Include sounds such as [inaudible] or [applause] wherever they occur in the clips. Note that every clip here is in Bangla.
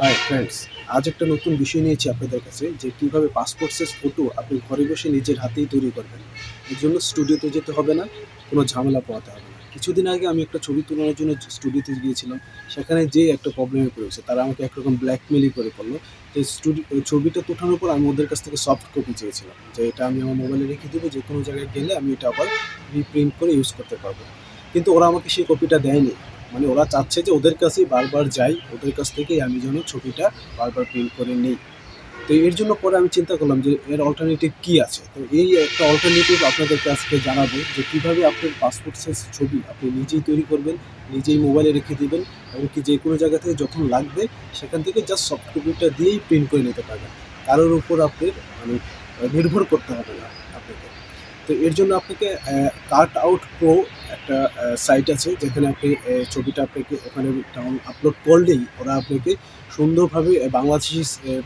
হাই ফ্রেন্ডস আজ একটা নতুন বিষয় নিয়েছি আপনাদের কাছে, যে কীভাবে পাসপোর্ট সাইজ ফটো আপনি ঘরে বসে নিজের হাতেই তৈরি করবেন। এর জন্য স্টুডিওতে যেতে হবে না, কোনো ঝামেলা পোহাতে হবে না। কিছুদিন আগে আমি একটা ছবি তোলার জন্য স্টুডিওতে গিয়েছিলাম, সেখানে যে একটা প্রবলেমে পড়েছে, তারা আমাকে একরকম ব্ল্যাকমেলই করে করল। তো স্টুডিও ছবিটা তোঠানোর পর আমি ওদের কাছ থেকে সফট কপি চেয়েছিলাম, যে এটা আমি আমার মোবাইলে রেখে দেবো, যে কোনো জায়গায় গেলে আমি এটা আবার রিপ্রিন্ট করে ইউজ করতে পারব। কিন্তু ওরা আমাকে সেই কপিটা দেয়নি। মানে ওরা চাচ্ছে যে ওদের কাছেই বারবার যাই, ওদের কাছ থেকেই আমি যেন ছবিটা বারবার প্রিন্ট করে নিই। তো এর জন্য পরে আমি চিন্তা করলাম যে এর অল্টারনেটিভ কী আছে? তো এই একটা অল্টারনেটিভ আপনাদেরকে আজকে জানাব যে কীভাবে আপনার পাসপোর্ট সাইজ ছবি আপনি নিজেই তৈরি করবেন, নিজেই মোবাইলে রেখে দিবেন এমনকি যে কোনো জায়গা থেকে যখন লাগবে সেখান থেকে জাস্ট সফট কপিটা দিয়েই প্রিন্ট করে নিতে পারবেন। কারোর উপর আপনার মানে নির্ভর করতে হবে না। তো এর জন্য আপনাকে কাট আউট প্রো একটা সাইট আছে, যেখানে আপনি ছবিটা আপনাকে ওখানে ডাউন আপলোড করলেই ওরা আপনাকে সুন্দরভাবে বাংলাদেশি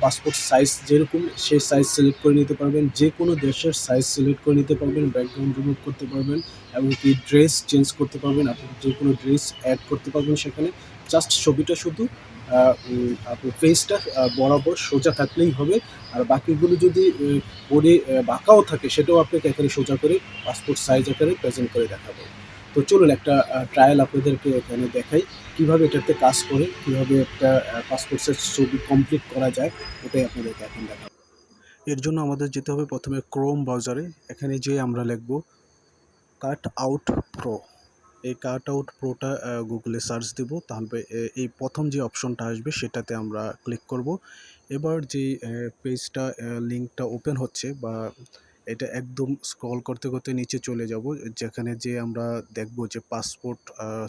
পাসপোর্ট সাইজ যেরকম, সেই সাইজ সিলেক্ট করে নিতে পারবেন। যে কোনো দেশের সাইজ সিলেক্ট করে নিতে পারবেন ব্যাকগ্রাউন্ড রিমুভ করতে পারবেন এবং কি ড্রেস চেঞ্জ করতে পারবেন। আপনি যে কোনো ড্রেস অ্যাড করতে পারবেন সেখানে। জাস্ট ছবিটা শুধু ফেসটা বরাবর সোজা থাকলেই হবে। আর বাকিগুলো যদি বোর্ডে বাঁকাও থাকে, সেটাও আপনাকে এখানে সোজা করে পাসপোর্ট সাইজ আকারে প্রেজেন্ট করে দেখাবো। তো চলুন একটা ট্রায়াল আপনাদেরকে এখানে দেখাই, কীভাবে এটাতে কাজ করে, কীভাবে একটা পাসপোর্ট সাইজ ছবি কমপ্লিট করা যায়, ওটাই আপনাদেরকে এখন দেখাবো। এর জন্য আমাদের যেতে হবে প্রথমে ক্রোম ব্রাউজারে এখানে যে আমরা লিখব কাট আউট প্রো এই কাট আউট প্রোটা গুগলে সার্চ দেব, তাহলে এই প্রথম যে অপশনটা আসবে সেটাতে আমরা ক্লিক করব। এবার যে পেজটা লিঙ্কটা ওপেন হচ্ছে বা এটা একদম স্ক্রল করতে করতে নিচে চলে যাব, যেখানে যে আমরা দেখব যে পাসপোর্ট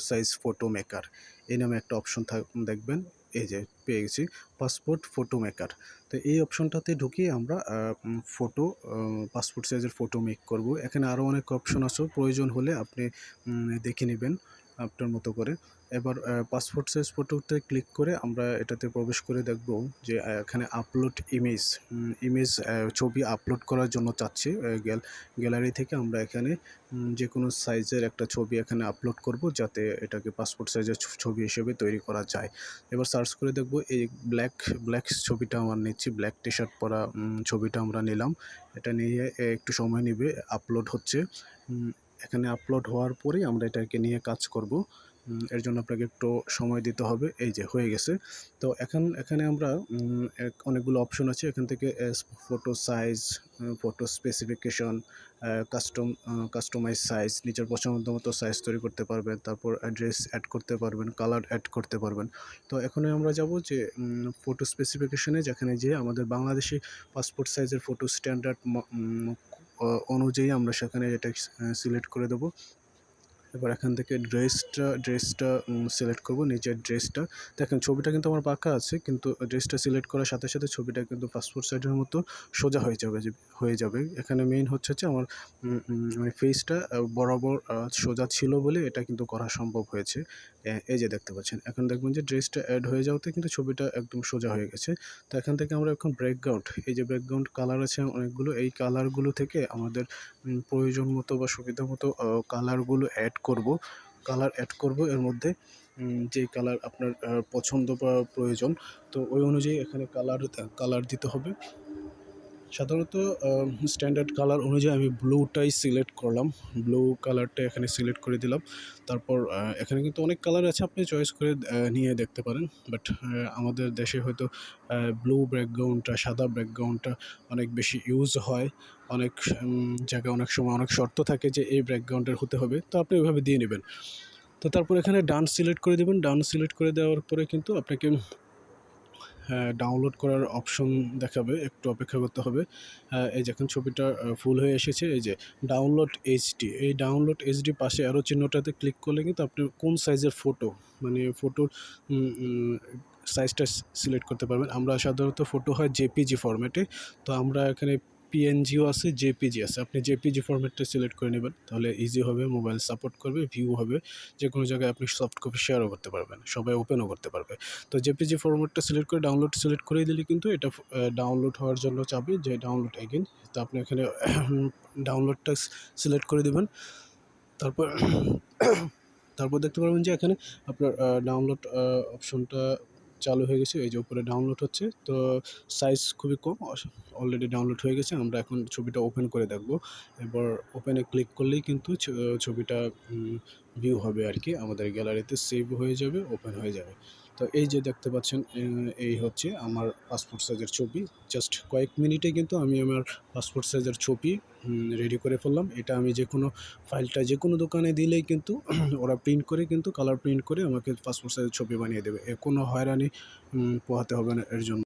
সাইজ ফটো মেকার এই নামে একটা অপশন থাক, দেখবেন। এই যে পেয়ে গেছি পাসপোর্ট ফটো মেকার তো এই অপশনটাতে ঢুকিয়ে আমরা ফটো পাসপোর্ট সাইজের ফটো মেক করব। এখানে আরও অনেক অপশন আছে। প্রয়োজন হলে আপনি দেখে নেবেন। আপনার মতো করে। এবার পাসপোর্ট সাইজ ফটোতে ক্লিক করে আমরা এটাতে প্রবেশ করে দেখব যে এখানে আপলোড ইমেজ ইমেজ ছবি আপলোড করার জন্য চাচ্ছে গ্যালারি থেকে আমরা এখানে যে কোনো সাইজের একটা ছবি এখানে আপলোড করব যাতে এটাকে পাসপোর্ট সাইজের ছবি হিসেবে তৈরি করা যায়। এবার সার্চ করে দেখব এই ব্ল্যাক ব্ল্যাক ছবিটা আমার নিচ্ছি ব্ল্যাক টি শার্ট পরা ছবিটা আমরা নিলাম। এটা নিয়ে একটু সময় নেবে আপলোড হচ্ছে। এখানে আপলোড হওয়ার পরেই আমরা এটাকে নিয়ে কাজ করব। এর জন্য আপনাকে একটু সময় দিতে হবে। এই যে, হয়ে গেছে। তো এখন, এখানে আমরা অনেকগুলো অপশন আছে। এখান থেকে photo size photo specification custom customize size নিজের পছন্দ মতো সাইজ তৈরি করতে পারবেন। তারপর অ্যাড্রেস অ্যাড করতে পারবেন কালার অ্যাড করতে পারবেন। তো এখন আমরা যাব যে ফটো স্পেসিফিকেশনে যেখানে যে আমাদের বাংলাদেশি পাসপোর্ট সাইজের ফটো স্ট্যান্ডার্ড অনুযায়ী আমরা সেখানে এটা সিলেক্ট করে দেবো। এবার এখান থেকে ড্রেসটা ড্রেসটা সিলেক্ট করব, নিজের ড্রেসটা। দেখেন, ছবিটা কিন্তু আমার পাকা আছে, কিন্তু ড্রেসটা সিলেক্ট করার সাথে সাথে ছবিটা কিন্তু পাসপোর্ট সাইজের মতো সোজা হয়ে যাবে হয়ে যাবে। এখানে মেইন হচ্ছে যে, আমার মানে ফেসটা বরাবর সোজা ছিল বলে এটা কিন্তু করা সম্ভব হয়েছে। এই যে দেখতে পাচ্ছেন, এখন দেখবেন যে ড্রেসটা অ্যাড হয়ে যাওয়াতে কিন্তু ছবিটা একদম সোজা হয়ে গেছে। তো এখান থেকে আমরা এখন ব্যাকগ্রাউন্ড এই যে ব্যাকগ্রাউন্ড কালার আছে অনেকগুলো, এই কালারগুলো থেকে আমাদের প্রয়োজন মতো বা সুবিধা মতো কালারগুলো অ্যাড করব কালার অ্যাড করব। এর মধ্যে যে কালার আপনার পছন্দ বা প্রয়োজন, তো ওই অনুযায়ী এখানে কালার কালার দিতে হবে। সাধারণত স্ট্যান্ডার্ড কালার অনুযায়ী আমি ব্লুটাই সিলেক্ট করলাম। ব্লু কালারটা এখানে সিলেক্ট করে দিলাম। তারপর এখানে কিন্তু অনেক কালার আছে আপনি চয়েস করে নিয়ে দেখতে পারেন। বাট আমাদের দেশে হয়তো ব্লু ব্যাকগ্রাউন্ডটা সাদা ব্যাকগ্রাউন্ডটা অনেক বেশি ইউজ হয়। অনেক জায়গায় অনেক সময় অনেক শর্ত থাকে যে এই ব্যাকগ্রাউন্ডের হতে হবে। তো আপনি ওইভাবে দিয়ে নেবেন। তো তারপর এখানে ডান্স সিলেক্ট করে দেবেন। ডান্স সিলেক্ট করে দেওয়ার পরে কিন্তু আপনাকে ডাউনলোড করার অপশন দেখাবে একটু অপেক্ষা করতে হবে। আহ, এই যখন ছবিটা ফুল হয়ে এসেছে এই যে ডাউনলোড এইচডি এই ডাউনলোড এইচডি পাশে আরও চিহ্নটাতে ক্লিক করলে কিন্তু আপনি কোন সাইজের ফটো মানে ফটোর সাইজটা সিলেক্ট করতে পারবেন। আমরা সাধারণত ফটো হয় জেপিজি ফর্ম্যাটে তো আমরা এখানে পিএনজিও আছে জেপিজি আছে। আপনি জেপিজি ফরম্যাটটা সিলেক্ট করে নেবেন, তাহলে ইজি হবে মোবাইল সাপোর্ট করবে ভিউ হবে যে কোনো জায়গায় আপনি সফট কপি শেয়ারও করতে পারবেন, সবাই ওপেনও করতে পারবে। তো জেপিজি ফরম্যাটটা সিলেক্ট করে ডাউনলোড সিলেক্ট করে দিলে কিন্তু এটা ডাউনলোড হওয়ার জন্য চাবে, যে ডাউনলোড এগেন তো আপনি এখানে [coughs] ডাউনলোডটা সিলেক্ট করে দেবেন। তারপর [coughs] তারপর দেখতে পারবেন যে এখানে আপনার ডাউনলোড অপশনটা চালু হয়ে গেছে, এই যে উপরে ডাউনলোড হচ্ছে। তো সাইজ খুবই কম অলরেডি ডাউনলোড হয়ে গেছে। আমরা এখন ছবিটা ওপেন করে দেখব। এবার ওপেনে ক্লিক করলেই কিন্তু ছবিটা ভিউ হবে আর কি, আমাদের গ্যালারিতে সেভ হয়ে যাবে ওপেন হয়ে যাবে। তো এই যে দেখতে পাচ্ছেন এই হচ্ছে আমার পাসপোর্ট সাইজের ছবি। জাস্ট কয়েক মিনিটে কিন্তু আমি আমার পাসপোর্ট সাইজের ছবি রেডি করে ফেললাম। এটা আমি যে কোনো ফাইলটা যে কোনো দোকানে দিলেই কিন্তু [clears throat] ওরা প্রিন্ট করে কিন্তু কালার প্রিন্ট করে আমাকে পাসপোর্ট সাইজের ছবি বানিয়ে দেবে। কোনো হয়রানি পোহাতে হবে না এর জন্য।